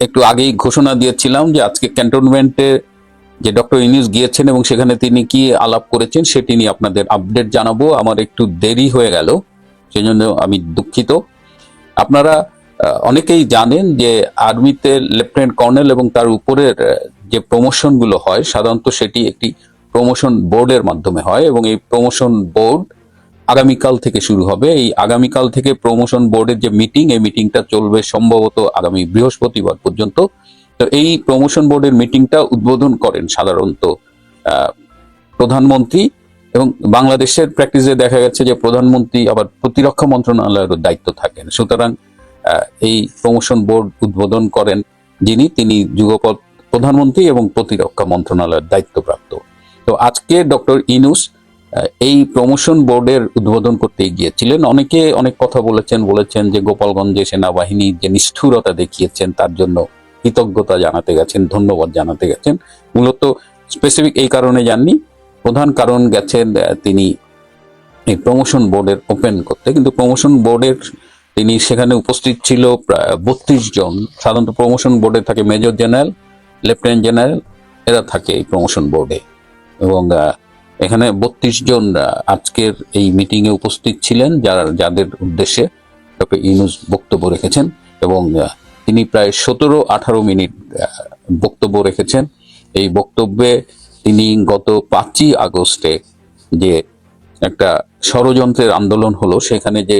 একটু আগেই ঘোষণা দিয়েছিলাম যে আজকে ক্যান্টনমেন্টে যে ডক্টর ইনিউস গিয়েছেন এবং সেখানে তিনি কি আলাপ করেছেন সেটি নিয়ে আপনাদের আপডেট জানাব। আমার একটু দেরি হয়ে গেল, সেজন্য আমি দুঃখিত। আপনারা অনেকেই জানেন যে আর্মিতে লেফটেন্যান্ট কর্নেল এবং তার উপরের যে প্রমোশনগুলো হয়, সাধারণত সেটি একটি প্রমোশন বোর্ডের মাধ্যমে হয় এবং এই প্রমোশন বোর্ড আগামীকাল থেকে শুরু হবে। এই আগামীকাল থেকে প্রমোশন বোর্ডের যে মিটিং এই মিটিংটা চলবে সম্ভবত আগামী বৃহস্পতিবার পর্যন্ত। তো এই প্রমোশন বোর্ডের মিটিংটা উদ্বোধন করেন সাধারণত প্রধানমন্ত্রী এবং বাংলাদেশের প্র্যাকটিসে দেখা গেছে যে প্রধানমন্ত্রী আবার প্রতিরক্ষা মন্ত্রণালয়ের দায়িত্ব থাকেন। সুতরাং এই প্রমোশন বোর্ড উদ্বোধন করেন যিনি, তিনি যুগপৎ প্রধানমন্ত্রী এবং প্রতিরক্ষা মন্ত্রণালয়ের দায়িত্বপ্রাপ্ত। তো আজকে ডক্টর ইনুস এই প্রমোশন বোর্ডের উদ্বোধন করতে গিয়েছিলেন। অনেকে অনেক কথা বলেছেন বলেছেন যে গোপালগঞ্জে সেনাবাহিনী যে নিষ্ঠুরতা দেখিয়েছেন, তার জন্য কৃতজ্ঞতা জানাতে গেছেন, ধন্যবাদ জানাতে গেছেন। মূলত স্পেসিফিক এই কারণে যাননি। প্রধান কারণ গেছেন তিনি এই প্রমোশন বোর্ডের ওপেন করতে। কিন্তু প্রমোশন বোর্ডের তিনি সেখানে উপস্থিত ছিল প্রায় বত্রিশ জন। সাধারণত প্রমোশন বোর্ডে থাকে মেজর জেনারেল লেফটেন্যান্ট জেনারেল এরা থাকে এই প্রমোশন বোর্ডে এবং এখানে বত্রিশ জন আজকের এই মিটিং এ উপস্থিত ছিলেন যারা, যাদের উদ্দেশ্যে ডক্টর ইউনুস বক্তব্য রেখেছেন এবং তিনি প্রায় সতেরো, আঠারো মিনিট বক্তব্য রেখেছেন। এই বক্তব্যে তিনি গত পাঁচই আগস্টে যে একটা ষড়যন্ত্রের আন্দোলন হলো, সেখানে যে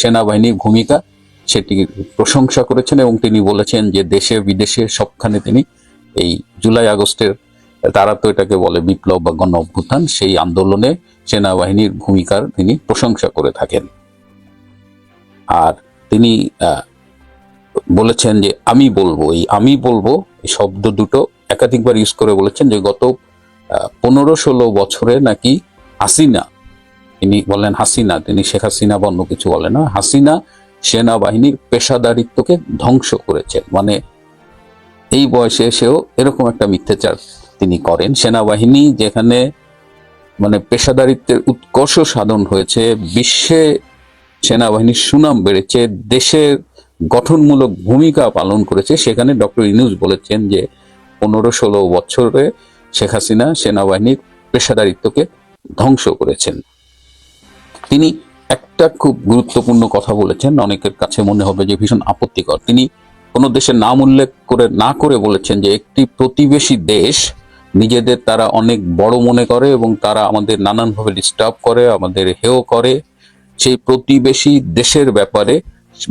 সেনাবাহিনীর ভূমিকা সেটির প্রশংসা করেছেন এবং তিনি বলেছেন যে দেশে বিদেশে সবখানে তিনি এই জুলাই আগস্টের তারা তো এটাকে বলে বিপ্লব বা গণ অভ্যুত্থান সেই আন্দোলনে সেনাবাহিনীর ভূমিকার তিনি প্রশংসা করে থাকেন। আর তিনি বলেছেন যে, আমি বলব। এই আমি বলব এই শব্দ দুটো একাধিকবার ইউজ করে বলেছেন যে, গত পনেরো ষোলো বছরে নাকি হাসিনা, তিনি বলেন হাসিনা, তিনি শেখ হাসিনা বা অন্য কিছু বলেন না, হাসিনা সেনাবাহিনীর পেশাদারিত্বকে ধ্বংস করেছেন। মানে এই বয়সে এসেও এরকম একটা মিথ্যাচার তিনি করেন। সেনাবাহিনী যেখানে মানে পেশাদারিত্বের উৎকর্ষ সাধন হয়েছে, বিশ্বে সেনাবাহিনীর সুনাম বেড়েছে, দেশের গঠনমূলক ভূমিকা পালন করেছে, সেখানে ডক্টর ইনুস বলেছেন যে পনেরো ষোলো বছরে শেখ হাসিনা সেনাবাহিনীর পেশাদারিত্বকে ধ্বংস করেছেন। তিনি একটা খুব গুরুত্বপূর্ণ কথা বলেছেন, অনেকের কাছে মনে হবে যে ভীষণ আপত্তিকর। তিনি কোনো দেশের নাম উল্লেখ করে না করে বলেছেন যে একটি প্রতিবেশী দেশ নিজেদের তারা অনেক বড় মনে করে এবং তারা আমাদের নানানভাবে ডিস্টার্ব করে, আমাদের হেয় করে। সেই প্রতিবেশী দেশের ব্যাপারে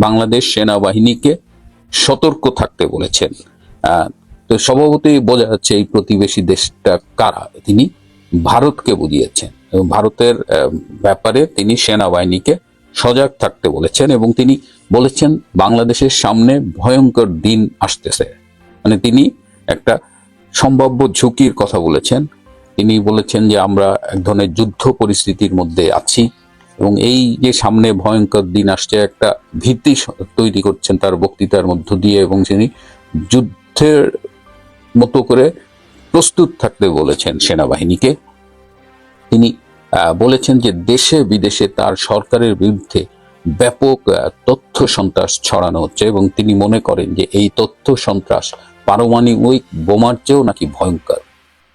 বাংলাদেশ সেনাবাহিনীকে সতর্ক থাকতে বলেছেন। তো স্বভাবতই বোঝা যাচ্ছে এই প্রতিবেশী দেশটা কারা? তিনি ভারতকে বুঝিয়েছেন এবং ভারতের ব্যাপারে তিনি সেনাবাহিনীকে সজাগ থাকতে বলেছেন এবং তিনি বলেছেন, বাংলাদেশের সামনে ভয়ঙ্কর দিন আসতেছে। মানে তিনি একটা সম্ভাব্য ঝুঁকির কথা বলেছেন। তিনি বলেছেন যে, আমরা এক ধরনের যুদ্ধ পরিস্থিতির মধ্যে আছি এবং এই যে সামনে ভয়ঙ্কর দিন আসছে, একটা ভীতি তৈরি করছেন তার বক্তৃতার মধ্য দিয়ে এবং তিনি যুদ্ধের মতো করে প্রস্তুত থাকতে বলেছেন সেনাবাহিনীকে। তিনি বলেছেন যে, দেশে বিদেশে তার সরকারের বিরুদ্ধে ব্যাপক তথ্য সন্ত্রাস ছড়ানো হচ্ছে এবং তিনি মনে করেন যে, এই তথ্য সন্ত্রাস পারমাণবিক বোমার চেয়েও নাকি ভয়ঙ্কর।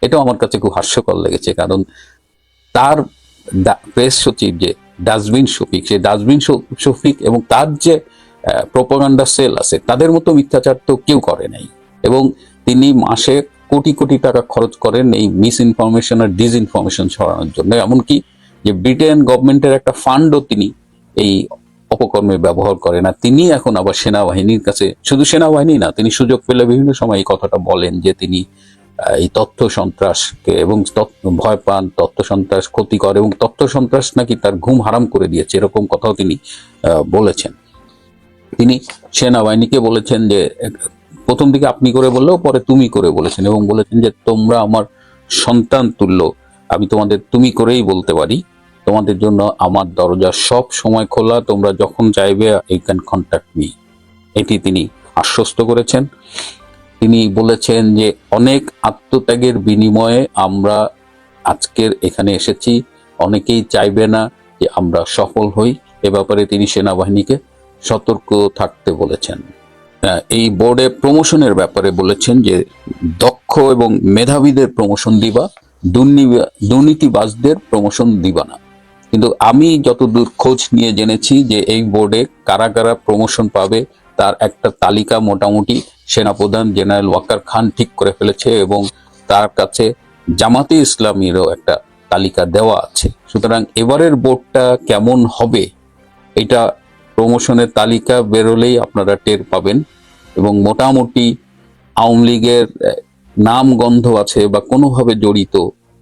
এটাও আমার কাছে খুব হাস্যকর লেগেছে, কারণ তার প্রেস সচিব যে ডাস্টবিন শফিক, সে ডাস্টবিন শফিক এবং তার যে প্রোপাগান্ডা সেল আছে, তাদের মতো মিথ্যাচার তো কেউ করে নাই। এবং তিনি মাসে কোটি কোটি টাকা খরচ করেন এই মিস ইনফরমেশন আর ডিস ইনফরমেশন ছড়ানোর জন্য। এমনকি যে ব্রিটেন গভর্নমেন্টের একটা ফান্ডও তিনি এই অপকর্মে ব্যবহার করে না। তিনি এখন আবার সেনাবাহিনীর কাছে, শুধু সেনাবাহিনী না, তিনি সুযোগ পেলে বিভিন্ন সময় এই কথাটা বলেন যে তিনি এই তথ্য সন্ত্রাসকে এবং ভয় পান, তথ্য সন্ত্রাস ক্ষতিকর এবং তথ্য সন্ত্রাস নাকি তার ঘুম হারাম করে দিয়েছে, এরকম কথাও তিনি বলেছেন। তিনি সেনাবাহিনীকে বলেছেন যে, প্রথম দিকে আপনি করে বললেও পরে তুমি করে বলেছেন এবং বলেছেন যে, তোমরা আমার সন্তান তুল্য, আমি তোমাদের তুমি করেই বলতে পারি। তোমাদের জন্য আমার দরজা সব সময় খোলা, তোমরা যখন চাইবে ইউ ক্যান কন্ট্যাক্ট মি এটি তিনি আশ্বস্ত করেছেন। তিনি বলেছেন যে, অনেক আত্মত্যাগের বিনিময়ে আমরা আজকের এখানে এসেছি। অনেকেই চাইবে না যে আমরা সফল হই। এ ব্যাপারে তিনি সেনাবাহিনীকে সতর্ক থাকতে বলেছেন। এই বোর্ডে প্রমোশনের ব্যাপারে বলেছেন যে, দক্ষ এবং মেধাবীদের প্রমোশন দিবা দুর্নি- দুর্নীতিবাজদের প্রমোশন দিবা না। কিন্তু আমি যতদূর খোঁজ নিয়ে জেনেছি যে এই বোর্ডে কারা কারা প্রমোশন পাবে, তার একটা তালিকা মোটামুটি সেনাপ্রধান জেনারেল ওয়াকার খান ঠিক করে ফেলেছে এবং তার কাছে জামাতে ইসলামীরও একটা তালিকা দেওয়া আছে। সুতরাং এবারের বোর্ডটা কেমন হবে, এটা প্রমোশনের তালিকা বেরোলেই আপনারা টের পাবেন এবং মোটামুটি আওয়ামী লীগের নাম গন্ধ আছে বা কোনোভাবে জড়িত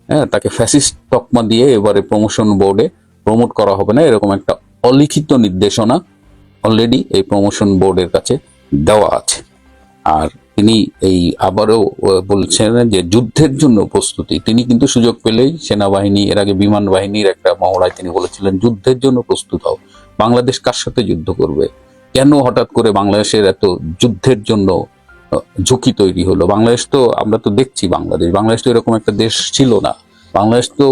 হ্যাঁ তাকে ফ্যাসিস্ট তকমা দিয়ে এবারে প্রমোশন বোর্ডে প্রমোট করা হবে না, এরকম একটা অলিখিত নির্দেশনা অলরেডি এই প্রমোশন বোর্ডের কাছে দেওয়া আছে। আর তিনি এই আবারও বলছেন যে যুদ্ধের জন্য প্রস্তুতি। তিনি কিন্তু সুযোগ পেলেই সেনাবাহিনী, এর আগে বিমান বাহিনীর একটা মহড়ায় তিনি বলেছিলেন, যুদ্ধের জন্য প্রস্তুত হও। বাংলাদেশ কার সাথে যুদ্ধ করবে? কেন হঠাৎ করে বাংলাদেশের এত যুদ্ধের জন্য ঝুঁকি তৈরি হলো? বাংলাদেশ তো, আমরা তো দেখছি বাংলাদেশ। বাংলাদেশ তো এরকম একটা দেশ ছিল না। বাংলাদেশ তো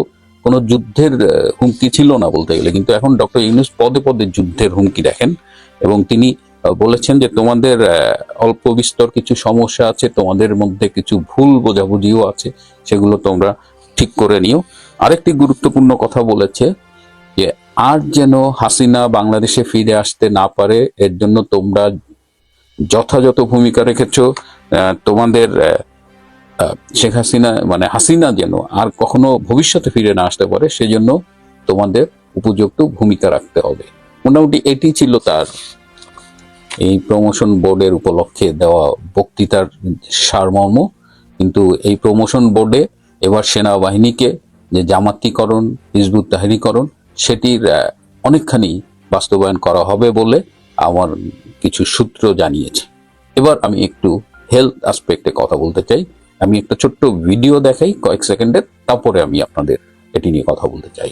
কোনো যুদ্ধের হুমকি ছিল না বলতে গেলে। কিন্তু এখন ডক্টর ইউনুস পদে পদে যুদ্ধের হুমকি দেখেন এবং তিনি বলেছেন যে তোমাদের অল্প বিস্তর কিছু সমস্যা আছে, তোমাদের মধ্যে কিছু ভুল বোঝাবুঝিও আছে, সেগুলো তোমরা ঠিক করে নিও। আরেকটি গুরুত্বপূর্ণ কথা বলেছে যে, আর যেন হাসিনা বাংলাদেশে ফিরে আসতে না পারে, এর জন্য তোমরা যথাযথ ভূমিকা রেখেছ তোমাদের শেখ হাসিনা মানে হাসিনা যেন আর কখনো ভবিষ্যতে ফিরে না আসতে পারে, সেজন্য তোমাদের উপযুক্ত ভূমিকা রাখতে হবে। মোটামুটি এটি ছিল তার এই প্রমোশন বোর্ডের উপলক্ষে দেওয়া বক্তৃতার সারমর্ম। কিন্তু এই প্রমোশন বোর্ডে এবার সেনাবাহিনীকে যে জামাতিকরণ, হিজবুত তাহারিকরণ সেটির অনেকখানি বাস্তবায়ন করা হবে বলে আমার কিছু সূত্র জানিয়েছে। এবার আমি একটু হেলথ আসপেক্টে কথা বলতে চাই। আমি একটা ছোট্ট ভিডিও দেখাই কয়েক সেকেন্ডের, তারপরে আমি আপনাদের এটি নিয়ে কথা বলতে চাই।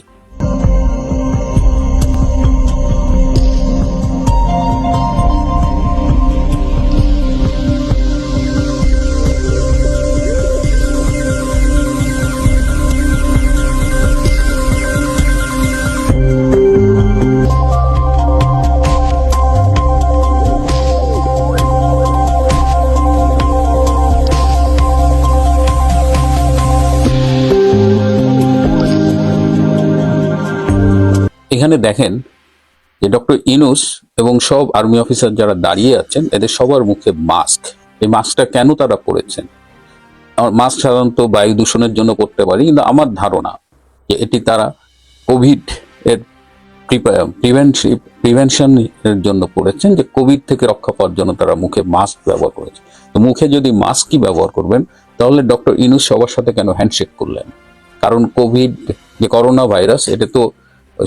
এখানে দেখেন যে ডক্টর ইনুস এবং সব আর্মি অফিসার যারা দাঁড়িয়ে আছেন, এদের সবার মুখে মাস্ক। এই মাস্কটা কেন তারা পরেছেন? মাস্ক সাধারণত বায়ু দূষণের জন্য করতে পারি, কিন্তু আমার ধারণা যে এটি তারা কোভিড এর প্রিভেনশন প্রিভেনশন এর জন্য করেছেন যে কোভিড থেকে রক্ষা পাওয়ার জন্য তারা মুখে মাস্ক ব্যবহার করেছে। তো মুখে যদি মাস্কই ব্যবহার করবেন, তাহলে ডক্টর ইনুস সবার সাথে কেন হ্যান্ডশেক করলেন? কারণ কোভিড যে করোনা ভাইরাস এটা তো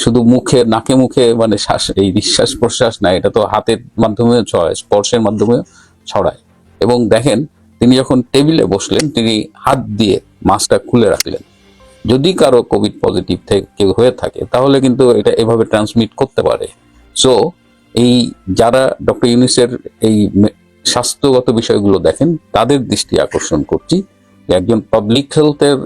শুধু মুখে, নাকে মুখে মানে শ্বাস, এই নিঃশ্বাস প্রশ্বাস না, এটা তো হাতের মাধ্যমে ছড়ায়, স্পর্শের মাধ্যমে ছড়ায়। এবং দেখেন, তিনি যখন টেবিলে বসলেন, তিনি হাত দিয়ে মাস্কটা খুলে রাখলেন। যদি কারও কোভিড পজিটিভ থেকে কেউ হয়ে থাকে, তাহলে কিন্তু এটা এভাবে ট্রান্সমিট করতে পারে। সো এই যারা ডক্টর ইউনিসের এই স্বাস্থ্যগত বিষয়গুলো দেখেন, তাদের দৃষ্টি আকর্ষণ করছি একজন পাবলিক হেলথের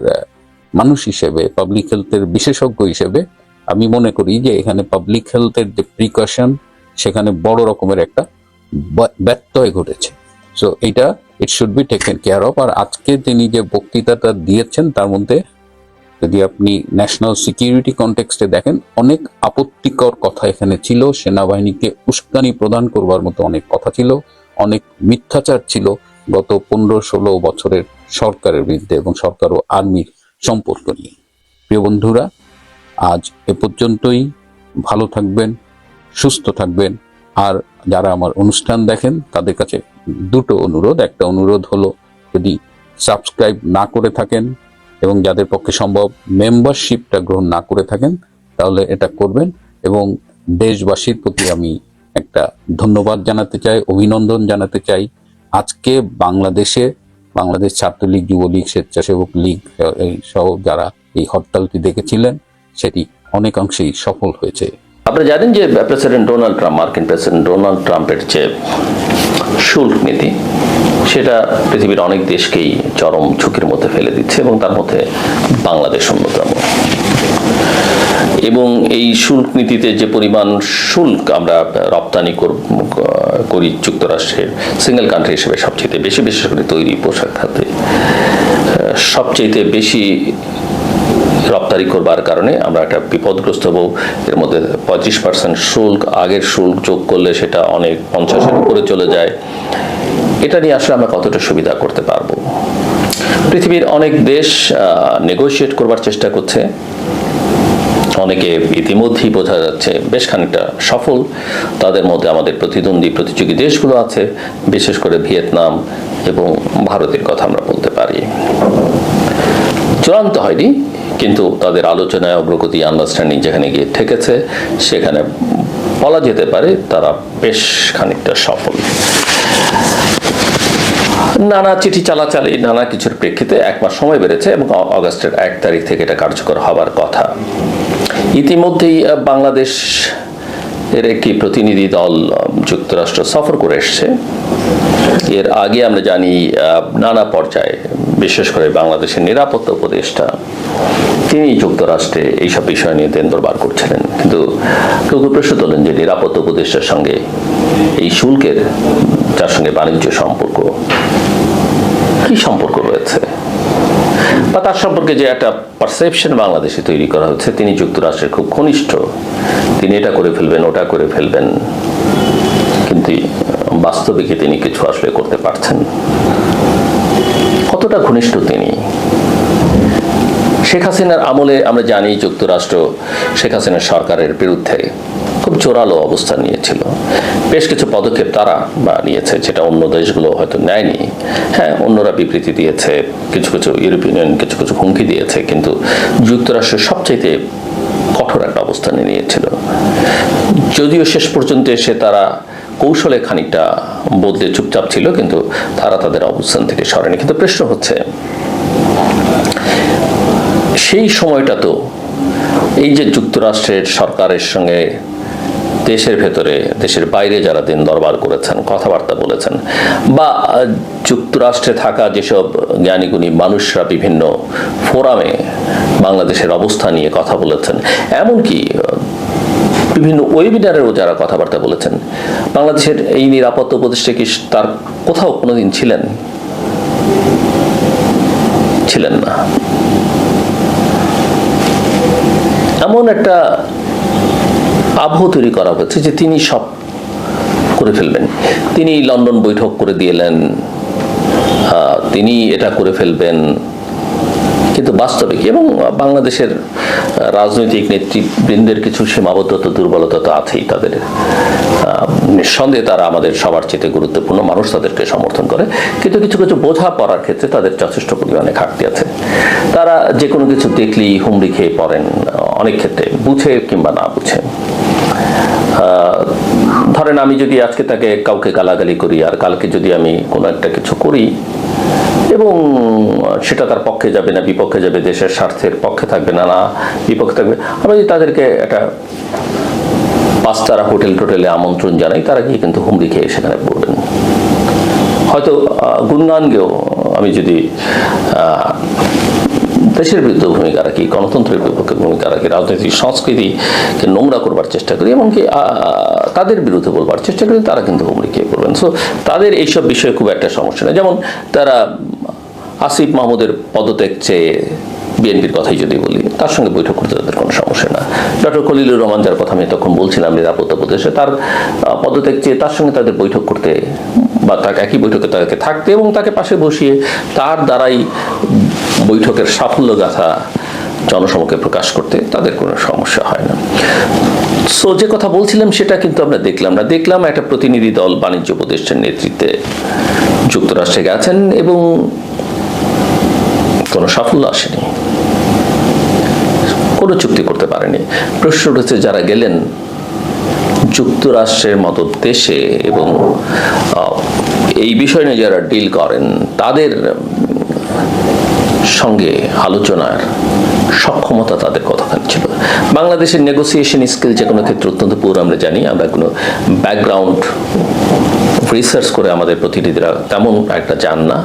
মানুষ হিসেবে পাবলিক হেলথের বিশেষজ্ঞ হিসেবে আমি মনে করি যে এখানে পাবলিক হেলথের যে প্রিকশন সেখানে বড় রকমের একটা ব্যত্যয় ঘটেছে। সো এটা it should be taken care of আর আজকে তিনি যে বক্তৃতাটা দিয়েছেন, তার মধ্যে যদি আপনি ন্যাশনাল সিকিউরিটি কনটেক্সটে দেখেন, অনেক আপত্তিকর কথা এখানে ছিল। সেনাবাহিনীকে উস্কানি প্রদান করবার মতো অনেক কথা ছিল। অনেক মিথ্যাচার ছিল গত পনেরো ষোলো বছরের সরকারের বিরুদ্ধে এবং সরকার ও আর্মির সম্পর্ক নিয়ে। প্রিয় বন্ধুরা আজ এ পর্যন্তই। ভালো থাকবেন, সুস্থ থাকবেন। আর যারা আমার অনুষ্ঠান দেখেন, তাদের কাছে দুটো অনুরোধ। একটা অনুরোধ হলো, যদি সাবস্ক্রাইব না করে থাকেন এবং যাদের পক্ষে সম্ভব মেম্বারশিপটা গ্রহণ না করে থাকেন, তাহলে এটা করবেন এবং দেশবাসীর প্রতি আমি একটা ধন্যবাদ জানাতে চাই, অভিনন্দন জানাতে চাই। আজকে বাংলাদেশে, বাংলাদেশ ছাত্রলীগ, যুবলীগ, স্বেচ্ছাসেবক লীগ সহ যারা এই হরতালটি দেখেছিলেন সেটি অনেকাংশেই সফল হয়েছে। আপনারা জানেন যে প্রেসিডেন্ট ডোনাল্ড ট্রাম্প, মার্কিন প্রেসিডেন্ট ডোনাল্ড ট্রাম্পের যে শুল্ক নীতি, সেটা পৃথিবীর অনেক দেশকেই চরম ঝুঁকির মধ্যে ফেলে দিচ্ছে এবং তার মধ্যে বাংলাদেশ অন্যতম। এবং এই শুল্ক নীতিতে যে পরিমাণ শুল্ক আমরা রপ্তানি কর- যুক্তরাষ্ট্রের সিঙ্গেল কান্ট্রি হিসেবে সবচেয়ে বেশি, বিশেষ করে তৈরি পোশাক খাতে, সবচেয়ে বেশি রপ্তানি করবার কারণে আমরা একটা বিপদগ্রস্ত হব। এর মধ্যে পঁয়ত্রিশ পার্সেন্ট শুল্ক, আগের শুল্ক যোগ করলে সেটা অনেক পঞ্চাশের উপরে চলে যায়। এটা নিয়ে আসলে আমরা কতটা সুবিধা করতে পারব? পৃথিবীর অনেক দেশ নেগোশিয়েট করবার চেষ্টা করছে। অনেকে ইতিমধ্যেই বোঝা যাচ্ছে বেশ খানিকটা সফল। তাদের মধ্যে আমাদের প্রতিদ্বন্দ্বী প্রতিযোগী দেশগুলো আছে, বিশেষ করে ভিয়েতনাম এবং ভারতের কথা আমরা বলতে পারি। চূড়ান্ত হয়নি। কিন্তু তাদের আলোচনায় অগ্রগতি আন্ডারস্ট্যান্ডিং যেখানে গিয়ে ঠেকেছে সেখানে বলা যেতে পারে তারা বেশ খানিকটা সফল। নানা চিঠি চালাচালি, নানা কিছুর প্রেক্ষিতে এক মাস সময় বেড়েছে এবং অগাস্টের এক তারিখ থেকে এটা কার্যকর হবার কথা। ইতিমধ্যেই বাংলাদেশ এর একটি প্রতিনিধি দল যুক্তরাষ্ট্র সফর করে এসছে। এর আগে আমরা জানি নানা পর্যায়ে, বিশেষ করে বাংলাদেশের নিরাপত্তা উপদেষ্টা, তিনি যুক্তরাষ্ট্রে এইসব বিষয় নিয়ে দেন দরবার করছিলেন। কিন্তু কেউ কেউ প্রশ্ন তোলেন যে নিরাপত্তা উপদেষ্টার সঙ্গে এই শুল্কের, যার সঙ্গে বাণিজ্য সম্পর্ক, কি সম্পর্ক রয়েছে? বা তার সম্পর্কে যে একটা পারসেপশন বাংলাদেশে তৈরি করা হচ্ছে, তিনি যুক্তরাষ্ট্রের খুব ঘনিষ্ঠ, তিনি এটা করে ফেলবেন, ওটা করে ফেলবেন। কিন্তু বাস্তবে কি তিনি কিছু আসলে করতে পারছেন। কতটা ঘনিষ্ঠ তিনি? শেখ হাসিনার আমলে আমরা জানি যুক্তরাষ্ট্র শেখ হাসিনার সরকারের বিরুদ্ধে খুব জোরালো অবস্থান নিয়েছিল। বেশ কিছু পদক্ষেপ তারা বা নিয়েছে যেটা অন্য দেশগুলো হয়তো নেয়নি। হ্যাঁ অন্যরা বিবৃতি দিয়েছে, কিছু কিছু ইউরোপিয়ান কিছু কিছু হুমকি দিয়েছে, কিন্তু যুক্তরাষ্ট্র সবচাইতে কঠোর একটা অবস্থান নিয়েছিল। যদিও শেষ পর্যন্ত এসে তারা কৌশলে খানিকটা বদলে চুপচাপ ছিল, কিন্তু তারা তাদের অবস্থান থেকে সরেনি। কিন্তু প্রশ্ন হচ্ছে, সেই সময়টা তো এই যে যুক্তরাষ্ট্রের সরকারের সঙ্গে দেশের ভেতরে, দেশের বাইরে যারা দিন দরবার করেছেন, কথাবার্তা বলেছেন, বা যুক্তরাষ্ট্রে থাকা যেসব জ্ঞানীগুণী মানুষরা বিভিন্ন ফোরামে বাংলাদেশের অবস্থা নিয়ে কথা বলেছেন, এমনকি বিভিন্ন ওয়েবিনারেও যারা কথাবার্তা বলেছেন বাংলাদেশের এই নিরাপত্তা উপদেষ্টা কি তার কোথাও কোনোদিন ছিলেন? ছিলেন না। এমন একটা আবহ তৈরি করা হয়েছে যে তিনি সব করে ফেলবেন। তিনি লন্ডন বৈঠক করে আহ, তিনি এটা করে ফেলবেন। কিন্তু বাস্তবিক এবং বাংলাদেশের রাজনৈতিক নেতৃবৃন্দের কিছু সীমাবদ্ধতা, দুর্বলতা তো আছেই তাদের। নিঃসন্দেহে তারা আমাদের সবার চেয়ে গুরুত্বপূর্ণ মানুষ, তাদেরকে সমর্থন করে। কিন্তু কিছু কিছু বোঝা পড়ার ক্ষেত্রে তাদের যথেষ্ট পরিমাণে ঘাটতি আছে। তারা যে কোনো কিছু দেখলেই হুমড়ি খেয়ে পড়েন, অনেক ক্ষেত্রে বুঝে কিংবা না বুঝে। ধরেন আমি যদি আজকে তাকে কাউকে গালাগালি করি, আর কালকে যদি আমি কোনো একটা কিছু করি এবং সেটা তার পক্ষে যাবে না বিপক্ষে যাবে দেশের স্বার্থের পক্ষে থাকবে না না বিপক্ষে থাকবে। আমরা যদি তাদেরকে একটা পাঁচতারা হোটেল টোটেলে আমন্ত্রণ জানাই তারা গিয়ে কিন্তু হুমড়ি খেয়ে সেখানে পড়বেন। হয়তো আহ, গুণগান গেয়েও আমি যদি দেশের বিরুদ্ধে ভূমিকা রাখি গণতন্ত্রের বিপক্ষে ভূমিকা রাখি রাজনৈতিক সংস্কৃতিকে নোংরা করবার চেষ্টা করি এমনকি তাদের বিরুদ্ধে বলবার চেষ্টা করি তারা কিন্তু হুমড়ি খেয়ে পড়বেন। সো তাদের এইসব বিষয়ে খুব একটা সমস্যা নেই। যেমন তারা আসিফ মাহমুদের পদত্যাগ চেয়ে বিএনপির কথাই যদি বলি, তার সঙ্গে বৈঠক করতে তাদের কোনো সমস্যা না। ডক্টর খলিলুর রহমান যার কথা আমি তখন বলছিলাম নিরাপত্তা প্রদেশে, তার পদত্যাগ চেয়ে তার সঙ্গে তাদের বৈঠক করতে বা তাকে একই বৈঠকে তাকে থাকতে এবং তাকে পাশে বসিয়ে তার দ্বারাই বৈঠকের সাফল্য গাথা জনসমক্ষে প্রকাশ করতে তাদের কোনো সমস্যা হয় না। সো যে কথা বলছিলাম সেটা কিন্তু আমরা দেখলাম না। দেখলাম একটা প্রতিনিধি দল বাণিজ্য উপদেষ্টার নেতৃত্বে যুক্তরাষ্ট্রে গেছেন এবং কোনো সাফল্য আসেনি। কোনো চুক্তি করতে পারেনি। প্রশ্ন উঠেছে, যারা গেলেন যুক্তরাষ্ট্রের মতো দেশে এবং এই বিষয় নিয়ে যারা ডিল করেন, তাদের, সঙ্গে আলোচনার সক্ষমতা তাদের কতখানি ছিল? বাংলাদেশের নেগোসিয়েশন স্কিল যে কোনো ক্ষেত্রে অত্যন্ত পুরো আমরা জানি, আমরা কোনো ব্যাকগ্রাউন্ড রিসার্চ করে আমাদের প্রতিনিধিরা তেমন একটা যান না।